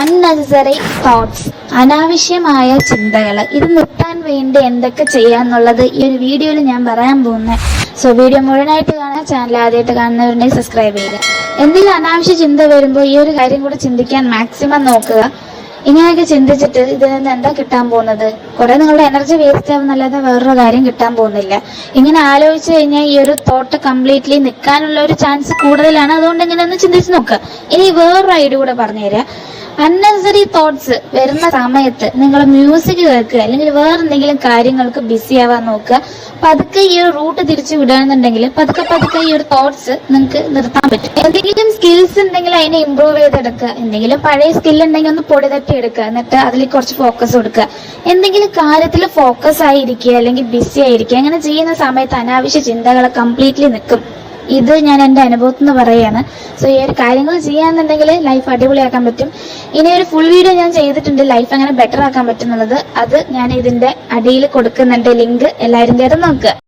Unnecessary thoughts അനാവശ്യമായ ചിന്തകൾ ഇത് നിർത്താൻ വേണ്ടി എന്തൊക്കെ ചെയ്യാന്നുള്ളത് ഈ ഒരു വീഡിയോയിൽ ഞാൻ പറയാൻ പോകുന്നത് സോ വീഡിയോ മുഴുവനായിട്ട് കാണാൻ ചാനൽ ആദ്യമായിട്ട് കാണുന്നവരുണ്ടെങ്കിൽ സബ്സ്ക്രൈബ് ചെയ്യുക. എന്തെങ്കിലും അനാവശ്യ ചിന്ത വരുമ്പോൾ ഈ ഒരു കാര്യം കൂടെ ചിന്തിക്കാൻ മാക്സിമം നോക്കുക. ഇങ്ങനെയൊക്കെ ചിന്തിച്ചിട്ട് ഇതിൽ നിന്ന് എന്താ കിട്ടാൻ പോകുന്നത്? കുറെ നിങ്ങളുടെ എനർജി വേസ്റ്റ് ആവുന്നല്ലാതെ വേറൊരു കാര്യം കിട്ടാൻ പോകുന്നില്ല. ഇങ്ങനെ ആലോചിച്ച് കഴിഞ്ഞാൽ ഈ ഒരു തോട്ട് കംപ്ലീറ്റ്ലി നിൽക്കാനുള്ള ഒരു ചാൻസ് കൂടുതലാണ്. അതുകൊണ്ട് ഇങ്ങനെ ഒന്ന് ചിന്തിച്ച് നോക്കുക. ഇനി വേറൊരു ഐഡിയ കൂടെ പറഞ്ഞുതരാം. അൺനെസറി തോട്ട്സ് വരുന്ന സമയത്ത് നിങ്ങൾ മ്യൂസിക് കേൾക്കുക അല്ലെങ്കിൽ വേറെ എന്തെങ്കിലും കാര്യങ്ങൾക്ക് ബിസി ആവാൻ നോക്കുക പതുക്കെ ഈ ഒരു റൂട്ട് തിരിച്ചു വിടുകയാണെന്നുണ്ടെങ്കിൽ പതുക്കെ പതുക്കെ ഈ ഒരു തോട്ട്സ് നിങ്ങൾക്ക് നിർത്താൻ പറ്റും. എന്തെങ്കിലും സ്കിൽസ് ഉണ്ടെങ്കിൽ അതിനെ ഇമ്പ്രൂവ് ചെയ്തെടുക്കുക എന്തെങ്കിലും പഴയ സ്കിൽ ഉണ്ടെങ്കിൽ ഒന്ന് പൊടി തട്ടി എടുക്കുക എന്നിട്ട് അതിൽ കുറച്ച് ഫോക്കസ് കൊടുക്കുക. എന്തെങ്കിലും കാര്യത്തിൽ ഫോക്കസ് ആയിരിക്കുക അല്ലെങ്കിൽ ബിസി ആയിരിക്കുക അങ്ങനെ ചെയ്യുന്ന സമയത്ത് അനാവശ്യ ചിന്തകൾ കംപ്ലീറ്റ്ലി നിൽക്കും. ഇത് ഞാൻ എന്റെ അനുഭവത്തിൽ നിന്ന് പറയുകയാണ് സോ ഈ ഒരു കാര്യങ്ങൾ ചെയ്യാന്നുണ്ടെങ്കിൽ ലൈഫ് അടിപൊളിയാക്കാൻ പറ്റും. ഇനി ഒരു ഫുൾ വീഡിയോ ഞാൻ ചെയ്തിട്ടുണ്ട്. ലൈഫ് അങ്ങനെ ബെറ്റർ ആക്കാൻ പറ്റുന്നുള്ളത് അത് ഞാൻ ഇതിന്റെ അടിയിൽ കൊടുക്കുന്നുണ്ട്. ലിങ്ക് എല്ലാവരും കയറി നോക്കുക